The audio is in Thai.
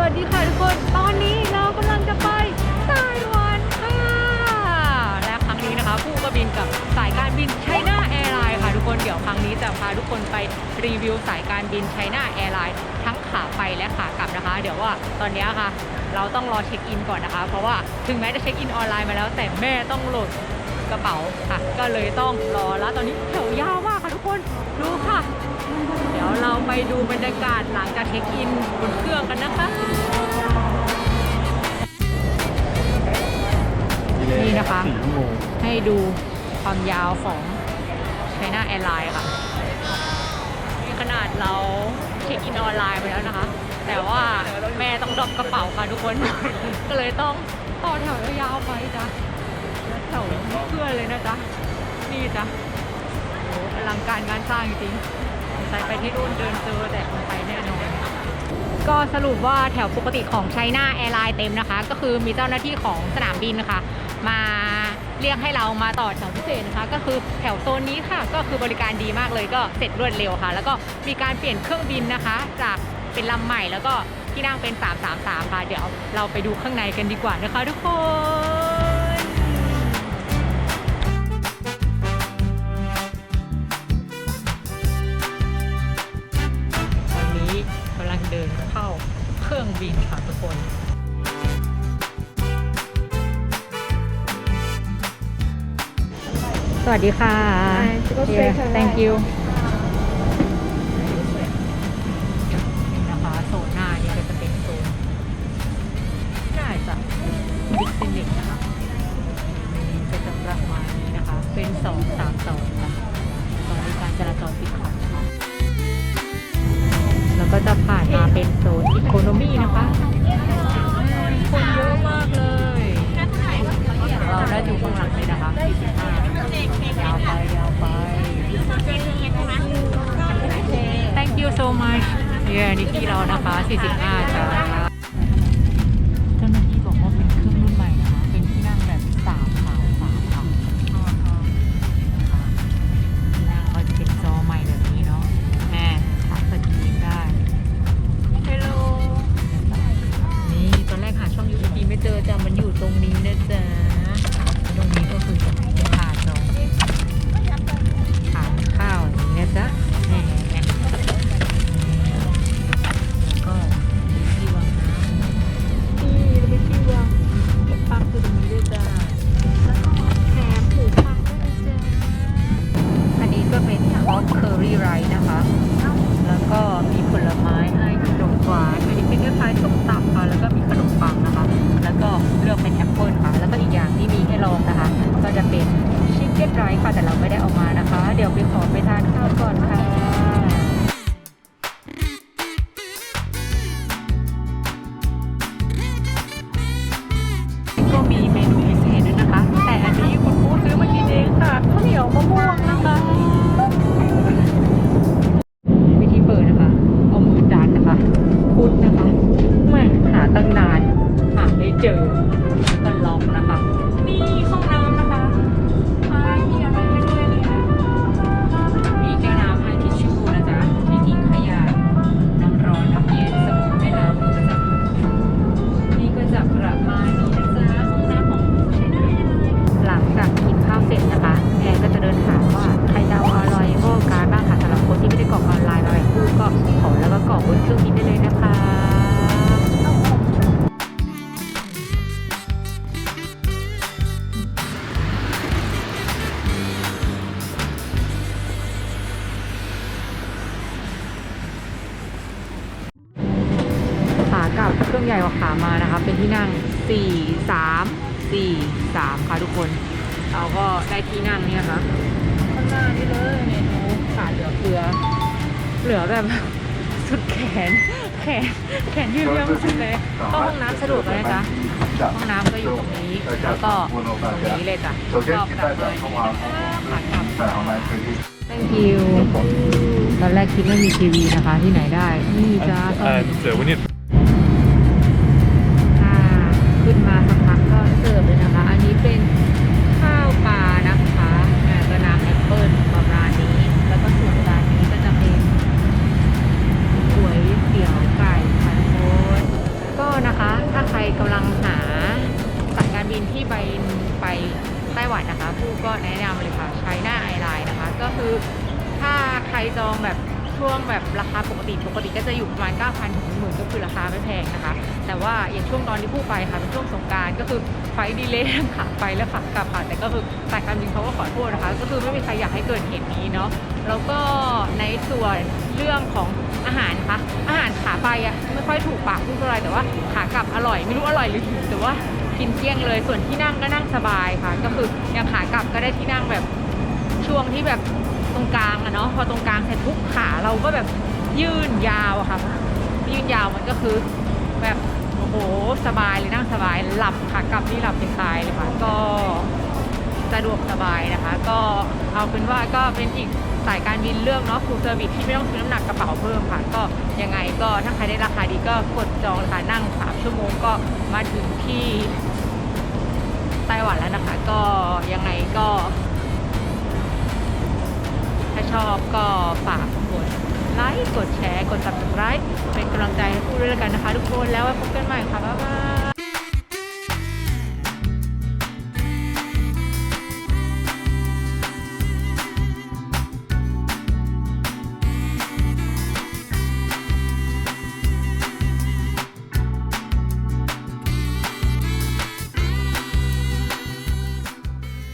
วัสดีค่ะทุกคน ตอนนี้เรากำลังจะไปไต้หวันค่ะและครั้งนี้นะคะผู้ก็บินกับสายการบินไชน่าแอร์ไลน์ค่ะทุกคนเดี๋ยวครั้งนี้จะพาทุกคนไปรีวิวสายการบินไชน่าแอร์ไลน์ทั้งขาไปและขากลับนะคะ เดี๋ยวว่าตอนนี้ค่ะ เราต้องรอเช็คอินก่อนนะคะ เพราะว่าถึงแม้จะเช็คอินออนไลน์มาแล้ว แต่แม่ต้องโหลดกระเป๋าค่ะ ก็เลยต้องรอแล้วตอนนี้แถวยาวมาก ไปดูบรรยากาศหลังจากเช็คอินบนเครื่องกันนะคะ นี่นะคะสี่ชั่วโมงให้ดูความยาวของ China Airlines ค่ะนี่ขนาดเราเช็คอินออนไลน์ไปแล้วนะคะ แต่ว่าแม่ต้องดรอปกระเป๋าค่ะทุกคน ก็เลยต้องต่อแถวยาวๆไปจ้ะแล้วแถวเพื่อนเลยนะจ๊ะ นี่จ้ะโอ้อลังการงานสร้างจริงๆ ใส่ไปที่รุ่นเดินเจอแต่ไปแน่นอนก็สรุปว่าแถวปกติของไชน่าแอร์ไลน์เต็มนะคะ ก็คือมีเจ้าหน้าที่ของสนามบินนะคะ มาเรียกให้เรามาต่อแถวพิเศษนะคะ ก็คือแถวโซนนี้ค่ะ ก็คือบริการดีมากเลยก็เสร็จรวดเร็วค่ะ แล้วก็มีการเปลี่ยนเครื่องบินนะคะ จากเป็นลำใหม่แล้วก็ที่นั่งเป็น 333 ค่ะ เดี๋ยวเราไปดูข้างในกันดีกว่านะคะทุกคน เครื่องบินค่ะทุกคน สวัสดีค่ะ Hi, go straight to thank right. you นี่นะคะโซนหน้านี่ก็จะเป็นโซนน่าจะบิ๊กเซนเล็กนะคะนี่ก็จะประมาณนี้นะคะ เป็นสองสามสอง โคโนมี่นะคะคนเยอะมากเลย เราได้อยู่ข้างหลังเลยนะคะ45ยาวไปยาวไป Thank you so much เย้นี่ที่เรานะคะ 45จ้า นะคะ แล้วก็มีผลไม้ให้ขนมหวานอันนี้เป็นคล้ายๆส้มตำค่ะแล้วก็มีขนมปังนะคะ แล้วก็เลือกเป็นแอปเปิลค่ะ แล้วก็อีกอย่างที่มีให้ลองนะคะ ก็จะเป็นชิคเก้นไรซ์ค่ะแต่เราไม่ได้เอามานะคะ เดี๋ยวไปขอไปทานข้าวก่อนค่ะก็มีเมนูพิเศษด้วยนะคะ แต่อันนี้คุณครูซื้อมากินเองค่ะข้าวเหนียวมะม่วงนะคะ เจอก็ล็อกนะคะ นี่ห้องน้ำนะคะใช่มีอะไรให้ด้วยเลยนะมีแก้วน้ำให้ทิชชู่นะจ๊ะมีทิ้งขยะน้ำร้อนน้ำเย็นสมุนแม่น้ำก็จะนี่ก็จะประมาณนี้นะจ๊ะห้องน้ำของใช้ได้เลยหลังจากกินข้าวเสร็จนะคะแอนก็จะเดินถามว่าใครจะเอาอร่อยโบการดบ้างค่ะสำหรับคนที่ไม่ได้กรอกออนไลน์มาแบบคู่ก็ขอแล้วก็กรอกบนเครื่องบินได้เลยนะคะ ใหญ่กว่าขามานะคะ เป็นที่นั่ง 4 3 4 3 ค่ะทุกคน เราก็ได้ที่นั่งนี่ยค่ะข้างหน้านี่เลยเมนูขาดเหลือเกลือ เหลือแบบสุดแขน แขน แขนยืดเรื่องสุดเลย ก็ห้องน้ำสะดวกเลยนะจ๊ะห้องน้ำก็อยู่ตรงนี้ แล้วก็ตรงนี้เลยจ้ะรอบกลับเลยผ่านกลับได้วิวตอนแรกคิดไม่มีทีวีนะคะที่ไหนได้ นี่จ้สือ we need รจองแบบช่วงแบบราคาปกติปกติก็จะอยู่ประมาณ 9,000ถึงหมื่นก็คือราคาไม่แพงนะคะ แต่ว่าอย่างช่วงตอนที่ผู้ไปค่ะเป็นช่วงสงการก็คือไฟดีเลย์ทั้งขาไปและขากลับค่ะแต่ก็คือสายการบินเขาก็ขอโทษนะคะ ก็คือไม่มีใครอยากให้เกิดเหตุนี้เนาะแล้วก็ในส่วนเรื่องของอาหารนะคะอาหารขาไปอะไม่ค่อยถูกปากผู้เท่าไหรแต่ว่าขากลับอร่อยไม่รู้อร่อยหรือหิวแต่ว่ากินเกลี้ยงเลยส่วนที่นั่งก็นั่งสบายค่ะ ก็คืออย่างขากลับก็ได้ที่นั่งแบบช่วงที่แบบ ตรงกลางอะเนาะพอตรงกลางเสร็จปุ๊บขาเราก็แบบยืนยาวอะค่ะ ยืนยาวมันก็คือแบบโอ้โหสบายเลยนั่งสบายหลับขากลับนี่หลับเป็นตายเลยค่ะก็สะดวกสบายนะคะ ก็เอาเป็นว่าก็เป็นอีกสายการบินเลือกเนาะฟูลเซอร์วิสที่ไม่ต้องซื้อน้ำหนักกระเป๋าเพิ่มค่ะ ก็ยังไงก็ถ้าใครได้ราคาดีก็กดจองราคานั่ง 3 ชั่วโมงก็มาถึงที่ไต้หวันแล้วนะคะ ก็ยังไงก็ ถ้าชอบก็ฝากกดไลค์ กดแชร์ กด subscribe เป็นกำลังใจให้พูดด้วยแล้วกันนะคะทุกคน แล้วไว้พบกันใหม่ค่ะ บ๊ายบาย